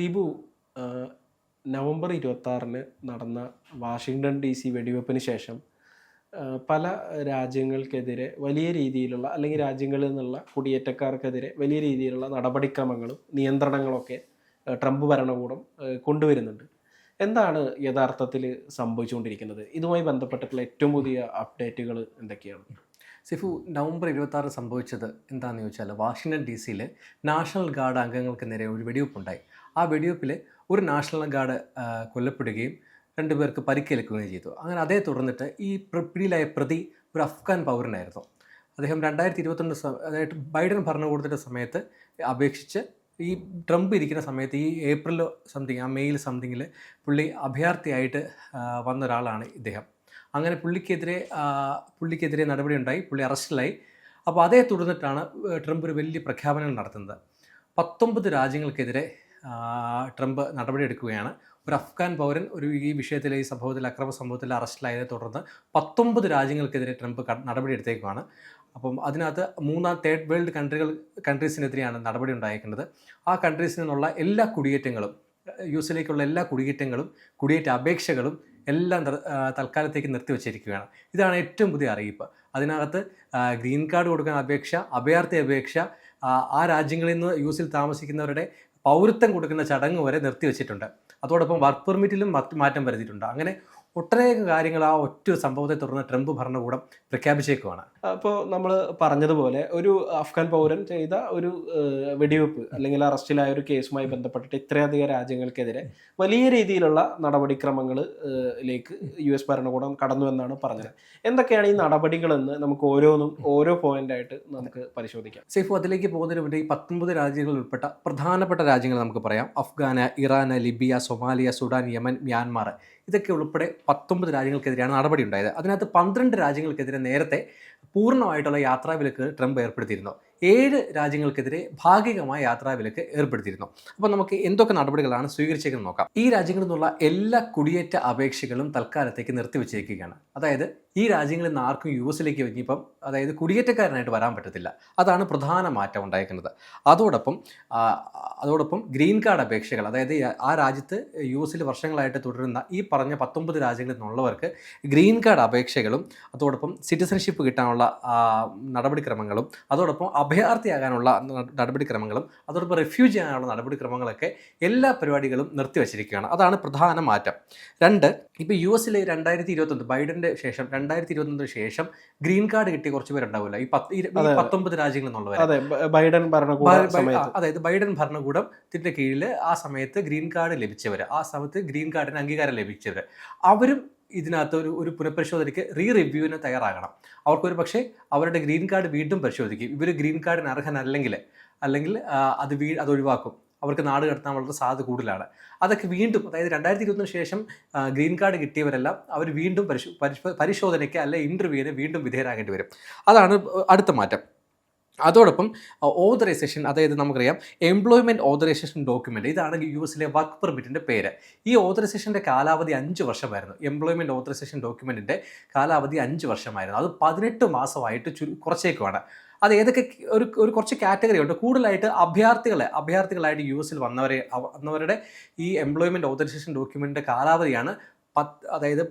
Deepu November ഇരുപത്തി നടന്ന Washington D C വെടിവെപ്പിന് ശേഷം പല രാജ്യങ്ങൾക്കെതിരെ വലിയ രീതിയിലുള്ള അല്ലെങ്കിൽ രാജ്യങ്ങളിൽ നിന്നുള്ള കുടിയേറ്റക്കാർക്കെതിരെ വലിയ രീതിയിലുള്ള നടപടിക്രമങ്ങളും നിയന്ത്രണങ്ങളൊക്കെ ട്രംപ് ഭരണകൂടം കൊണ്ടുവരുന്നുണ്ട്. എന്താണ് യഥാർത്ഥത്തിൽ സംഭവിച്ചുകൊണ്ടിരിക്കുന്നത്? ഇതുമായി ബന്ധപ്പെട്ടിട്ടുള്ള ഏറ്റവും പുതിയ അപ്ഡേറ്റുകൾ എന്തൊക്കെയാണ്? സിഫു നവംബർ ഇരുപത്തി സംഭവിച്ചത് എന്താണെന്ന് ചോദിച്ചാൽ വാഷിങ്ടൺ ഡി സിയിൽ നാഷണൽ ഗാർഡ് അംഗങ്ങൾക്ക് നേരെ ഒരു വെടിവെപ്പുണ്ടായി. ആ വെടിവെപ്പിൽ ഒരു നാഷണൽ ഗാർഡ് കൊല്ലപ്പെടുകയും രണ്ടുപേർക്ക് പരിക്കേൽക്കുകയും ചെയ്തു. അങ്ങനെ അതേ തുടർന്നിട്ട് ഈ പിടിയിലായ പ്രതി ഒരു അഫ്ഗാൻ പൗരനായിരുന്നു. അദ്ദേഹം രണ്ടായിരത്തി ഇരുപത്തൊന്ന് അതായത് ബൈഡൻ ഭരണകൂടത്തിന്റെ സമയത്ത് അപേക്ഷിച്ച് ഈ ട്രംപ് ഇരിക്കുന്ന സമയത്ത് ഈ ഏപ്രിൽ സംതിങ് ആ മെയിൽ സംതിങ്ങിൽ പുള്ളി അഭയാർത്ഥിയായിട്ട് വന്ന ഒരാളാണ് ഇദ്ദേഹം. അങ്ങനെ പുള്ളിക്കെതിരെ പുള്ളിക്കെതിരെ നടപടി ഉണ്ടായി പുള്ളി അറസ്റ്റിലായി. അപ്പോൾ അതേ തുടർന്നിട്ടാണ് ട്രംപ് ഒരു വലിയ പ്രഖ്യാപനങ്ങൾ നടത്തുന്നത്. പത്തൊമ്പത് രാജ്യങ്ങൾക്കെതിരെ ട്രംപ് നടപടിയെടുക്കുകയാണ്. ഒരു അഫ്ഗാൻ പൗരൻ ഒരു ഈ വിഷയത്തിൽ ഈ സംഭവത്തിൽ അക്രമ സംഭവത്തിൽ അറസ്റ്റിലായതിനെ തുടർന്ന് പത്തൊമ്പത് രാജ്യങ്ങൾക്കെതിരെ ട്രംപ് നടപടി നടപടിയെടുത്തേക്കുവാണ്. അപ്പം അതിനകത്ത് മൂന്നാം തേർഡ് വേൾഡ് കൺട്രികൾ കൺട്രീസിനെതിരെയാണ് നടപടി ഉണ്ടായിരിക്കുന്നത് ആ കൺട്രീസിൽ നിന്നുള്ള എല്ലാ കുടിയേറ്റങ്ങളും യു എസിലേക്കുള്ള എല്ലാ കുടിയേറ്റങ്ങളും കുടിയേറ്റ അപേക്ഷകളും എല്ലാം തൽക്കാലത്തേക്ക് നിർത്തിവച്ചിരിക്കുകയാണ് ഇതാണ് ഏറ്റവും പുതിയ അറിയിപ്പ്. അതിനകത്ത് ഗ്രീൻ കാർഡ് കൊടുക്കാൻ അപേക്ഷ അഭയാർത്ഥി അപേക്ഷ ആ രാജ്യങ്ങളിൽ നിന്ന് യു എസിൽ താമസിക്കുന്നവരുടെ പൗരത്വം കൊടുക്കുന്ന ചടങ്ങ് വരെ നിർത്തിവെച്ചിട്ടുണ്ട്. അതോടൊപ്പം വർക്ക് പെർമിറ്റിലും മാറ്റം വരുത്തിയിട്ടുണ്ട്. അങ്ങനെ ഒട്ടനേകം കാര്യങ്ങൾ ആ ഒറ്റ സംഭവത്തെ തുടർന്ന് ട്രംപ് ഭരണകൂടം പ്രഖ്യാപിച്ചേക്കുവാണ്. അപ്പോൾ നമ്മൾ പറഞ്ഞതുപോലെ ഒരു അഫ്ഗാൻ പൗരൻ ചെയ്ത ഒരു വെടിവെപ്പ് അല്ലെങ്കിൽ അറസ്റ്റിലായ ഒരു കേസുമായി ബന്ധപ്പെട്ടിട്ട് ഇത്രയധികം രാജ്യങ്ങൾക്കെതിരെ വലിയ രീതിയിലുള്ള നടപടിക്രമങ്ങളിലേക്ക് യു എസ് ഭരണകൂടം കടന്നു എന്നാണ് പറഞ്ഞത്. എന്തൊക്കെയാണ് ഈ നടപടികളെന്ന് നമുക്ക് ഓരോന്നും ഓരോ പോയിന്റ് ആയിട്ട് നമുക്ക് പരിശോധിക്കാം. സേഫ് അതിലേക്ക് പോകുന്നതിന് മുന്നേ ഈ പത്തൊമ്പത് രാജ്യങ്ങളിൽ ഉൾപ്പെട്ട പ്രധാനപ്പെട്ട രാജ്യങ്ങൾ നമുക്ക് പറയാം. Afghan Iran Libya Somalia Sudan Yemen Myanmar. ഇതൊക്കെ ഉൾപ്പെടെ പത്തൊമ്പത് രാജ്യങ്ങൾക്കെതിരെയാണ് നടപടി ഉണ്ടായത് അതിനകത്ത് പന്ത്രണ്ട് രാജ്യങ്ങൾക്കെതിരെ നേരത്തെ പൂർണമായിട്ടുള്ള യാത്രാ വിലക്ക് ട്രംപ് ഏർപ്പെടുത്തിയിരുന്നു. ഏഴ് രാജ്യങ്ങൾക്കെതിരെ ഭാഗികമായ യാത്രാ വിലക്ക് ഏർപ്പെടുത്തിയിരുന്നു. അപ്പോൾ നമുക്ക് എന്തൊക്കെ നടപടികളാണ് സ്വീകരിച്ചേക്കുന്നത് നോക്കാം. ഈ രാജ്യങ്ങളിൽ നിന്നുള്ള എല്ലാ കുടിയേറ്റ അപേക്ഷകളും തൽക്കാലത്തേക്ക് നിർത്തിവെച്ചിരിക്കുകയാണ്. അതായത് ഈ രാജ്യങ്ങളിൽ നിന്ന് ആർക്കും യു എസിലേക്ക് ഇനിയിപ്പം അതായത് കുടിയേറ്റക്കാരനായിട്ട് വരാൻ പറ്റത്തില്ല. അതാണ് പ്രധാന മാറ്റം ഉണ്ടായിരിക്കുന്നത് അതോടൊപ്പം അതോടൊപ്പം ഗ്രീൻ കാർഡ് അപേക്ഷകൾ അതായത് ആ രാജ്യത്ത് യു എസിൽ വർഷങ്ങളായിട്ട് തുടരുന്ന ഈ പറഞ്ഞ പത്തൊമ്പത് രാജ്യങ്ങളിൽ നിന്നുള്ളവർക്ക് ഗ്രീൻ കാർഡ് അപേക്ഷകളും അതോടൊപ്പം സിറ്റിസൺഷിപ്പ് കിട്ടാനുള്ള നടപടിക്രമങ്ങളും അതോടൊപ്പം അഭയാർത്ഥിയാകാനുള്ള നടപടിക്രമങ്ങളും അതോടൊപ്പം റെഫ്യൂജി ആകാനുള്ള നടപടിക്രമങ്ങളൊക്കെ എല്ലാ പരിപാടികളും നിർത്തിവച്ചിരിക്കുകയാണ് അതാണ് പ്രധാന മാറ്റം. രണ്ട് ഇപ്പോൾ യു എസിൽ രണ്ടായിരത്തി ഇരുപത്തൊന്ന് ബൈഡന്റെ ശേഷം രണ്ടായിരത്തി ഇരുപത്തൊന്നിന് ശേഷം ഗ്രീൻ കാർഡ് കിട്ടിയ കുറച്ച് പേരുണ്ടാവില്ല ഈ പത്ത്. പത്തൊമ്പത് രാജ്യങ്ങളിൽ നിന്നുള്ളവർ ബൈഡൻ ഭരണകൂട അതായത് ബൈഡൻ ഭരണകൂടത്തിന്റെ കീഴിൽ ആ സമയത്ത് ഗ്രീൻ കാർഡ് ലഭിച്ചവർ ആ സമയത്ത് ഗ്രീൻ കാർഡിന് അംഗീകാരം ലഭിച്ചവർ അവരും ഇതിനകത്ത് ഒരു ഒരു പുനഃപരിശോധനയ്ക്ക് റീ റിവ്യൂവിന് തയ്യാറാകണം. അവർക്കൊരു പക്ഷേ അവരുടെ ഗ്രീൻ കാർഡ് വീണ്ടും പരിശോധിക്കും. ഇവർ ഗ്രീൻ കാർഡിന് അർഹനല്ലെങ്കിൽ അല്ലെങ്കിൽ അത് വീ അത് ഒഴിവാക്കും. അവർക്ക് നാട് കടത്താൻ വളരെ സാധ്യത കൂടുതലാണ്. അതൊക്കെ വീണ്ടും അതായത് രണ്ടായിരത്തി ഇരുപത്തിന് ശേഷം ഗ്രീൻ കാർഡ് കിട്ടിയവരെല്ലാം അവർ വീണ്ടും പരിശോ പരിശോ- പരിശോധനയ്ക്ക് അല്ലെ ഇന്റർവ്യൂവിന് വീണ്ടും വിധേയരാകേണ്ടി വരും. അതാണ് അടുത്ത മാറ്റം. അതോടൊപ്പം ഓതറൈസേഷൻ അതായത് നമുക്കറിയാം എംപ്ലോയ്മെന്റ് ഓതറൈസേഷൻ ഡോക്യുമെന്റ് ഇതാണ് യു എസിലെ വർക്ക് പെർമിറ്റിന്റെ പേര്. ഈ ഓതറൈസേഷന്റെ കാലാവധി അഞ്ച് വർഷമായിരുന്നു. എംപ്ലോയ്മെന്റ് ഓതറൈസേഷൻ ഡോക്യുമെന്റിന്റെ കാലാവധി അഞ്ച് വർഷമായിരുന്നു. അത് പതിനെട്ട് മാസമായിട്ട് ചുരു കുറച്ചേക്കുമാണ് അത് ഏതൊക്കെ ഒരു ഒരു കുറച്ച് കാറ്റഗറി ഉണ്ട്. കൂടുതലായിട്ട് അഭ്യർത്ഥികളെ അഭ്യർത്ഥികളായിട്ട് യു എസിൽ വന്നവരെ വന്നവരുടെ ഈ എംപ്ലോയ്മെന്റ് ഓതറൈസേഷൻ ഡോക്യുമെന്റിന്റെ കാലാവധിയാണ് പത്ത് അതായത്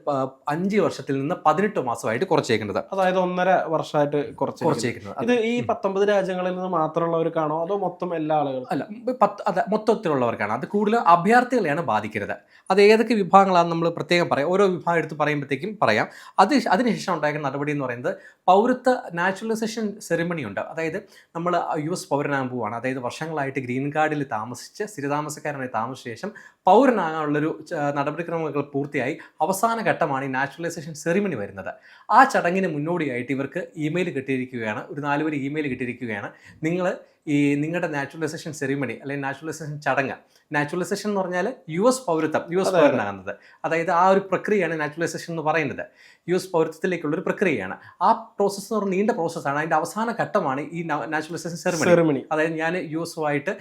അഞ്ച് വർഷത്തിൽ നിന്ന് പതിനെട്ട് മാസമായിട്ട് കുറച്ചേക്കുന്നത്. അതായത് ഒന്നര വർഷമായിട്ട് കുറച്ച് കുറച്ചേക്കുന്നത്. ഇത് ഈ പത്തൊമ്പത് രാജ്യങ്ങളിൽ നിന്ന് മാത്രമുള്ളവർക്കാണോ അതോ മൊത്തം എല്ലാ ആളുകളും അല്ല പത്ത് അതെ മൊത്തത്തിലുള്ളവർക്കാണ്. അത് കൂടുതൽ അഭയാർത്ഥികളെയാണ് ബാധിക്കരുത്. അത് ഏതൊക്കെ വിഭാഗങ്ങളാണ് നമ്മൾ പ്രത്യേകം പറയാം. ഓരോ വിഭാഗം എടുത്ത് പറയുമ്പോഴത്തേക്കും പറയാം. അത് അതിനുശേഷം ഉണ്ടായിരുന്ന നടപടി എന്ന് പറയുന്നത് പൗരത്വ നാച്ചുറലൈസേഷൻ സെറിമണി ഉണ്ട്. അതായത് നമ്മൾ യു എസ് പൗരനാകാൻ പോവുകയാണ് അതായത് വർഷങ്ങളായിട്ട് ഗ്രീൻ കാർഡിൽ താമസിച്ച് സ്ഥിരതാമസക്കാരനായി താമസിച്ച ശേഷം പൗരനാകാനുള്ളൊരു നടപടിക്രമങ്ങൾ പൂർത്തിയായി. അവസാന ഘട്ടമാണ് ഈ നാച്ചുറലൈസേഷൻ സെറിമണി വരുന്നത്. ആ ചടങ്ങിന് മുന്നോടിയായിട്ട് ഇവർക്ക് ഇമെയിൽ കിട്ടിയിരിക്കുകയാണ്. ഒരു നാലുപേര് ഇമെയിൽ കിട്ടിയിരിക്കുകയാണ്. നിങ്ങൾ ഈ നിങ്ങളുടെ നാച്ചുറലൈസേഷൻ സെറിമണി അല്ലെങ്കിൽ നാച്ചുറലൈസേഷൻ ചടങ്ങ്. നാച്ചുറലൈസേഷൻ എന്ന് പറഞ്ഞാൽ യു എസ് പൗരത്വം യു എസ്. പൗരനാകുന്നത്. അതായത് ആ ഒരു പ്രക്രിയയാണ് നാച്ചുറലൈസേഷൻ എന്ന് പറയുന്നത്. യു എസ് പൗരത്വത്തിലേക്കുള്ള ഒരു പ്രക്രിയയാണ്. ആ പ്രോസസ്സ് എന്ന് പറഞ്ഞാൽ നീണ്ട പ്രോസസ്സാണ് അതിന്റെ അവസാന ഘട്ടമാണ് ഈ നാച്ചുറലൈസേഷൻ സെറിമണി അതായത് ഞാൻ യു എസുമായിട്ട്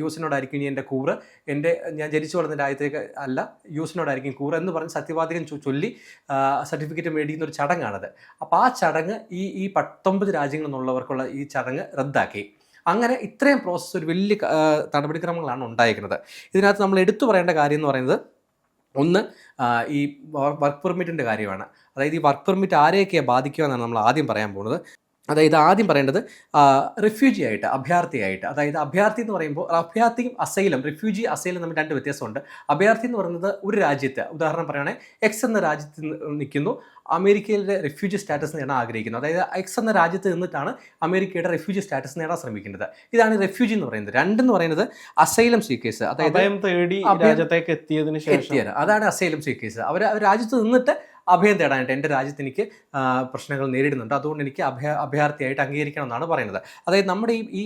യു എസിനോടായിരിക്കും ഇനി എന്റെ കൂറ്. എന്റെ ഞാൻ ജനിച്ചു വളർന്ന രാജ്യത്തേക്ക് അല്ല യു എസിനോടായിരിക്കും കൂറ് എന്ന് പറഞ്ഞ് സത്യവാദികം ചൊല്ലി സർട്ടിഫിക്കറ്റ് മേടിക്കുന്ന ഒരു ചടങ്ങാണത്. അപ്പോൾ ആ ചടങ്ങ് ഈ ഈ പത്തൊമ്പത് രാജ്യങ്ങളിൽ നിന്നുള്ളവർക്കുള്ള ഈ ചടങ്ങ് റദ്ദാക്കി. അങ്ങനെ ഇത്രയും പ്രോസസ്സ് ഒരു വലിയ നടപടിക്രമങ്ങളാണ് ഉണ്ടായിരിക്കുന്നത്. ഇതിനകത്ത് നമ്മൾ എടുത്തു പറയേണ്ട കാര്യം എന്ന് പറയുന്നത് ഒന്ന് ഈ വർക്ക് പെർമിറ്റിന്റെ കാര്യമാണ്. അതായത് ഈ വർക്ക് പെർമിറ്റ് ആരെയൊക്കെയാണ് ബാധിക്കുക എന്നാണ് നമ്മൾ ആദ്യം പറയാൻ പോകുന്നത്. അതായത് ആദ്യം പറയേണ്ടത് റിഫ്യൂജി ആയിട്ട് അഭയാർത്ഥിയായിട്ട് അതായത് അഭയാർത്ഥി എന്ന് പറയുമ്പോൾ അഭയാർത്ഥിയും അസൈലം റിഫ്യൂജി അസൈലം തമ്മിൽ രണ്ട് വ്യത്യാസമുണ്ട്. അഭയാർത്ഥി എന്ന് പറയുന്നത് ഒരു രാജ്യത്ത് ഉദാഹരണം പറയുകയാണെങ്കിൽ എക്സ് എന്ന രാജ്യത്ത് നിൽക്കുന്നു. അമേരിക്കയിലെ റിഫ്യൂജി സ്റ്റാറ്റസ് നേടാൻ ആഗ്രഹിക്കുന്നു. അതായത് എക്സ് എന്ന രാജ്യത്ത് നിന്നിട്ടാണ് അമേരിക്കയുടെ റിഫ്യൂജി സ്റ്റാറ്റസ് നേടാൻ ശ്രമിക്കുന്നത് ഇതാണ് റിഫ്യൂജി എന്ന് പറയുന്നത്. രണ്ടെന്ന് പറയുന്നത് അസൈലം സീക്കേഴ്സ് അതായത് രാജ്യത്തേക്ക് എത്തിയതിന് ശേഷം. എത്തിയത്. അതാണ് അസൈലം സീക്കേഴ്സ് അവർ രാജ്യത്ത് നിന്നിട്ട് അഭയം തേടാനായിട്ട് എന്റെ രാജ്യത്ത് എനിക്ക് പ്രശ്നങ്ങൾ നേരിടുന്നുണ്ട്. അതുകൊണ്ട് എനിക്ക് അഭയ അഭയാർത്ഥിയായിട്ട് അംഗീകരിക്കണം എന്നാണ് പറയുന്നത്. അതായത് നമ്മുടെ ഈ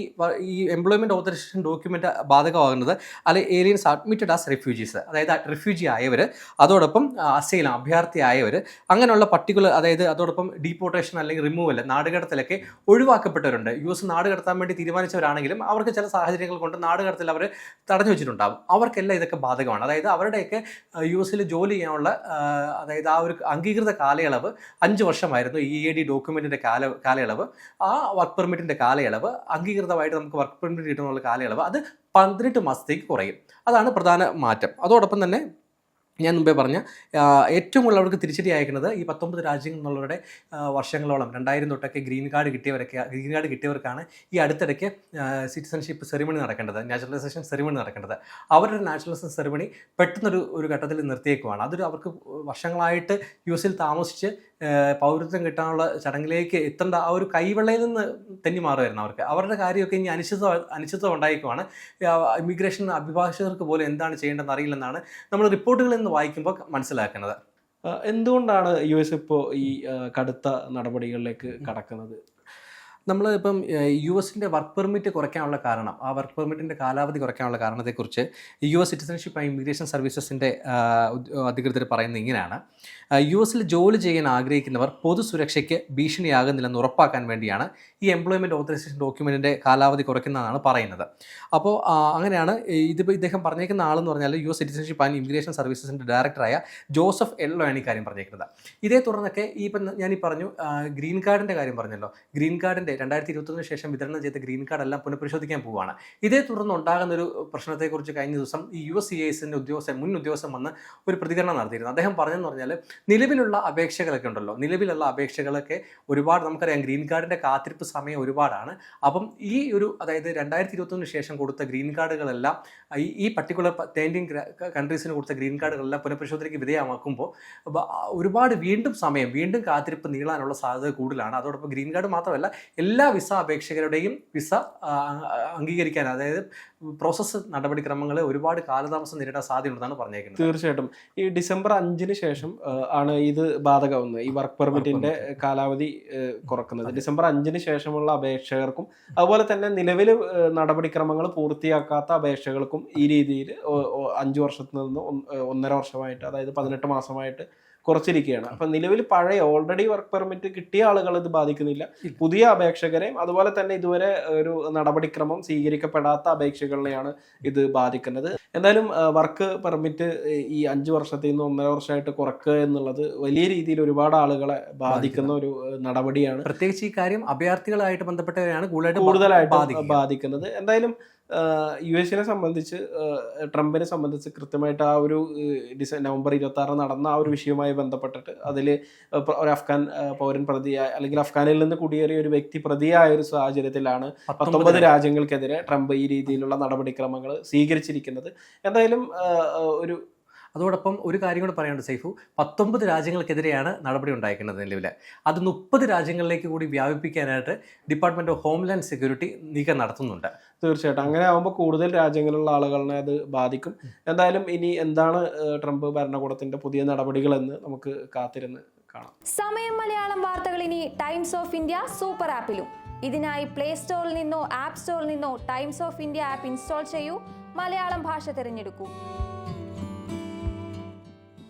ഈ എംപ്ലോയ്മെന്റ് ഓതറൈസേഷൻ ഡോക്യുമെന്റ് ബാധകമാകുന്നത് അല്ലെ ഏലിയൻസ് അഡ്മിറ്റഡ് ആസ് റെഫ്യൂജീസ് അതായത് റെഫ്യൂജി ആയവർ അതോടൊപ്പം അസൈലം അഭയാർത്ഥി ആയവർ അങ്ങനെയുള്ള പർട്ടിക്കുലർ അതായത് അതോടൊപ്പം ഡീപ്പോർട്ടേഷൻ അല്ലെങ്കിൽ റിമൂവൽ നാടുകടത്തിലൊക്കെ ഒഴിവാക്കപ്പെട്ടവരുണ്ട്. യു എസ് നാട് കടത്താൻ വേണ്ടി തീരുമാനിച്ചവരാണെങ്കിലും അവർക്ക് ചില സാഹചര്യങ്ങൾ കൊണ്ട് നാട് കടത്തൽ അവർ തടഞ്ഞു വെച്ചിട്ടുണ്ടാകും അവർക്കെല്ലാം ഇതൊക്കെ ബാധകമാണ്. അതായത് അവരുടെയൊക്കെ യു എസിൽ ജോലി ചെയ്യാനുള്ള അതായത് ആ ഒരു അംഗീകൃത കാലയളവ് അഞ്ച് വർഷമായിരുന്നു ഇ എ ഡി ഡോക്യുമെന്റിന്റെ കാല കാലയളവ്. ആ വർക്ക് പെർമിറ്റിന്റെ കാലയളവ് അംഗീകൃതമായിട്ട് നമുക്ക് വർക്ക് പെർമിറ്റ് കിട്ടുന്നുള്ള കാലയളവ് അത് പന്ത്രണ്ട് മാസത്തേക്ക് കുറയും. അതാണ് പ്രധാന മാറ്റം. അതോടൊപ്പം തന്നെ ഞാൻ മുമ്പേ പറഞ്ഞ ഏറ്റവും കൂടുതൽ അവർക്ക് തിരിച്ചടി അയക്കുന്നത് ഈ പത്തൊമ്പത് രാജ്യങ്ങളിൽ നിന്നുള്ളവരുടെ വർഷങ്ങളോളം രണ്ടായിരം തൊട്ടൊക്കെ ഗ്രീൻ കാർഡ് കിട്ടിയവരൊക്കെ ഗ്രീൻ കാർഡ് കിട്ടിയവർക്കാണ് ഈ അടുത്തിടയ്ക്ക് സിറ്റിസൺഷിപ്പ് സെറിമണി നടക്കേണ്ടത് നാച്ചുറലൈസേഷൻ സെറിമണി നടക്കേണ്ടത്. അവരുടെ നാച്ചുറലൈസേഷൻ സെറിമണി പെട്ടെന്നൊരു ഒരു ഘട്ടത്തിൽ നിർത്തിയേക്കുവാണ്. അതൊരു അവർക്ക് വർഷങ്ങളായിട്ട് യു എസിൽ താമസിച്ച് പൗരത്വം കിട്ടാനുള്ള ചടങ്ങിലേക്ക് എത്തേണ്ട ആ ഒരു കൈവെള്ളയിൽ നിന്ന് തെന്നി മാറുമായിരുന്നു അവർക്ക്. അവരുടെ കാര്യമൊക്കെ ഇനി അനിശ്ചിത അനിശ്ചിതം ഉണ്ടായിക്കുവാണ് ഇമിഗ്രേഷൻ അഭിഭാഷകർക്ക് പോലും എന്താണ് ചെയ്യേണ്ടതെന്ന് അറിയില്ലെന്നാണ് നമ്മൾ റിപ്പോർട്ടുകളിൽ നിന്ന് വായിക്കുമ്പോൾ മനസ്സിലാക്കുന്നത്. എന്തുകൊണ്ടാണ് യു എസ് ഇപ്പോൾ ഈ കടുത്ത നടപടികളിലേക്ക് കടക്കുന്നത്? നമ്മൾ ഇപ്പം യു എസിന്റെ വർക്ക് പെർമിറ്റ് കുറയ്ക്കാനുള്ള കാരണം ആ വർക്ക് പെർമിറ്റിന്റെ കാലാവധി കുറയ്ക്കാനുള്ള കാരണത്തെക്കുറിച്ച് U S citizenship and immigration സർവീസസിന്റെ അധികൃതർ പറയുന്നത് ഇങ്ങനെയാണ്. യു എസിൽ ജോലി ചെയ്യാൻ ആഗ്രഹിക്കുന്നവർ പൊതുസുരക്ഷയ്ക്ക് ഭീഷണിയാകുന്നില്ലെന്ന് ഉറപ്പാക്കാൻ വേണ്ടിയാണ് ഈ എംപ്ലോയ്മെന്റ് ഓതറൈസേഷൻ ഡോക്യുമെന്റിന്റെ കാലാവധി കുറയ്ക്കുന്നതാണ് പറയുന്നത്. അപ്പോൾ അങ്ങനെയാണ് ഇതിപ്പോൾ ഇദ്ദേഹം പറഞ്ഞേക്കുന്ന ആളെന്ന് പറഞ്ഞാൽ U S citizenship and immigration സർവീസസിന്റെ ഡയറക്ടറായ ജോസഫ് എല്ലോ ആണ് ഈ കാര്യം പറഞ്ഞേക്കുന്നത്. ഇതേ തുടർന്നൊക്കെ ഈ ഇപ്പം ഞാൻ പറഞ്ഞു ഗ്രീൻ കാർഡിന്റെ കാര്യം പറഞ്ഞല്ലോ. ഗ്രീൻ കാർഡിന്റെ രണ്ടായിരത്തി ഇരുപത്തൊന്നിന് ശേഷം വിതരണം ചെയ്ത ഗ്രീൻ കാർഡ് എല്ലാം പുനഃപരിശോധിക്കാൻ പോവുകയാണ്. ഇതേ തുടർന്ന് ഉണ്ടാകുന്ന ഒരു പ്രശ്നത്തെക്കുറിച്ച് കഴിഞ്ഞ ദിവസം ഈ യു എസ് സി എസിന്റെ ഉദ്യോഗസ്ഥൻ മുൻ ഉദ്യോഗസ്ഥൻ വന്ന് ഒരു പ്രതികരണം നടത്തിയിരുന്നു. അദ്ദേഹം പറഞ്ഞെന്ന് പറഞ്ഞാൽ നിലവിലുള്ള അപേക്ഷകളൊക്കെ ഉണ്ടല്ലോ. നിലവിലുള്ള അപേക്ഷകളൊക്കെ ഒരുപാട് നമുക്കറിയാം ഗ്രീൻ കാർഡിന്റെ കാത്തിരിപ്പ് സമയം ഒരുപാടാണ്. അപ്പം ഈ ഒരു അതായത് രണ്ടായിരത്തി ഇരുപത്തൊന്നിന് ശേഷം കൊടുത്ത ഗ്രീൻ കാർഡുകളെല്ലാം ഈ ഈ പർട്ടിക്കുലർ തേൻഡിങ് കൺട്രീസിന് കൊടുത്ത ഗ്രീൻ കാർഡുകളെല്ലാം പുനഃപരിശോധനയ്ക്ക് വിധേയമാക്കുമ്പോൾ ഒരുപാട് വീണ്ടും വീണ്ടും സമയം വീണ്ടും കാത്തിരിപ്പ് നീളാനുള്ള സാധ്യത കൂടുതലാണ്. അതോടൊപ്പം ഗ്രീൻ കാർഡ് മാത്രമല്ല എല്ലാ വിസ അപേക്ഷകരുടെയും വിസ അംഗീകരിക്കാൻ അതായത് പ്രോസസ് നടപടിക്രമങ്ങൾ ഒരുപാട് കാലതാമസം നേരിടാൻ സാധ്യതയുണ്ടെന്നാണ് പറഞ്ഞേക്കുന്നത്. തീർച്ചയായിട്ടും. ഈ ഡിസംബർ അഞ്ചിന് ശേഷം ആണ് ഇത് ബാധകമാവുന്നത്. ഈ വർക്ക് പെർമിറ്റിന്റെ കാലാവധി കുറക്കുന്നത്. ഡിസംബർ അഞ്ചിന് ശേഷമുള്ള അപേക്ഷകർക്കും അതുപോലെ തന്നെ നിലവിൽ നടപടിക്രമങ്ങൾ പൂർത്തിയാക്കാത്ത അപേക്ഷകൾക്കും ഈ രീതിയിൽ അഞ്ചു വർഷത്തിൽ നിന്ന് ഒന്ന്- ഒന്നര വർഷമായിട്ട് അതായത് പതിനെട്ട് മാസമായിട്ട് കുറച്ചിരിക്കുകയാണ്. അപ്പൊ നിലവിൽ പഴയ ഓൾറെഡി വർക്ക് പെർമിറ്റ് കിട്ടിയ ആളുകൾ ഇത് ബാധിക്കുന്നില്ല. പുതിയ അപേക്ഷകരെയും അതുപോലെ തന്നെ ഇതുവരെ ഒരു നടപടിക്രമം സ്വീകരിക്കപ്പെടാത്ത അപേക്ഷകളെയാണ് ഇത് ബാധിക്കുന്നത്. എന്തായാലും വർക്ക് പെർമിറ്റ് ഈ അഞ്ച് വർഷത്തിൽ നിന്ന് ഒന്നര വർഷമായിട്ട് കുറക്കുക എന്നുള്ളത് വലിയ രീതിയിൽ ഒരുപാട് ആളുകളെ ബാധിക്കുന്ന ഒരു നടപടിയാണ്. പ്രത്യേകിച്ച് ഈ കാര്യം അഭയാർത്ഥികളായിട്ട് ബന്ധപ്പെട്ടവരെയാണ് കൂടുതലായിട്ട്. ബാധിക്കുന്നത്. എന്തായാലും യു എസിനെ സംബന്ധിച്ച് ട്രംപിനെ സംബന്ധിച്ച് കൃത്യമായിട്ട് ആ ഒരു ഡിസ നവംബർ ഇരുപത്തി ആറ് നടന്ന ആ ഒരു വിഷയവുമായി ബന്ധപ്പെട്ടിട്ട് അതിൽ ഒരു അഫ്ഗാൻ പൗരൻ പ്രതിയായ അല്ലെങ്കിൽ അഫ്ഗാനിൽ നിന്ന് കുടിയേറിയ ഒരു വ്യക്തി പ്രതിയായ ഒരു സാഹചര്യത്തിലാണ് പത്തൊമ്പത് രാജ്യങ്ങൾക്കെതിരെ ട്രംപ് ഈ രീതിയിലുള്ള നടപടിക്രമങ്ങൾ സ്വീകരിച്ചിരിക്കുന്നത്. എന്തായാലും ഒരു അതോടൊപ്പം ഒരു കാര്യം കൂടെ പറയാനുണ്ട് സൈഫു. പത്തൊമ്പത് രാജ്യങ്ങൾക്കെതിരെയാണ് നടപടി ഉണ്ടായിരിക്കുന്നത് നിലവിൽ. അത് മുപ്പത് രാജ്യങ്ങളിലേക്ക് കൂടി വ്യാപിപ്പിക്കാനായിട്ട് ഡിപ്പാർട്ട്മെന്റ് ഓഫ് ഹോംലാൻഡ് സെക്യൂരിറ്റി നീക്കം നടത്തുന്നുണ്ട്. തീർച്ചയായിട്ടും. അങ്ങനെ ആകുമ്പോൾ കൂടുതൽ രാജ്യങ്ങളിലുള്ള ആളുകളെ അത് ബാധിക്കും. എന്തായാലും ഇനി എന്താണ് ട്രംപ് ഭരണകൂടത്തിന്റെ പുതിയ നടപടികളെന്ന് നമുക്ക് കാത്തിരുന്ന് കാണാം. സമയം മലയാളം വാർത്തകൾ ഇനി ടൈംസ് ഓഫ് ഇന്ത്യ സൂപ്പർ ആപ്പിലും ഇതിനായി പ്ലേ സ്റ്റോറിൽ നിന്നോ ആപ്പ് സ്റ്റോറിൽ നിന്നോ Times of India app install ചെയ്യൂ. മലയാളം ഭാഷ തിരഞ്ഞെടുക്കൂ.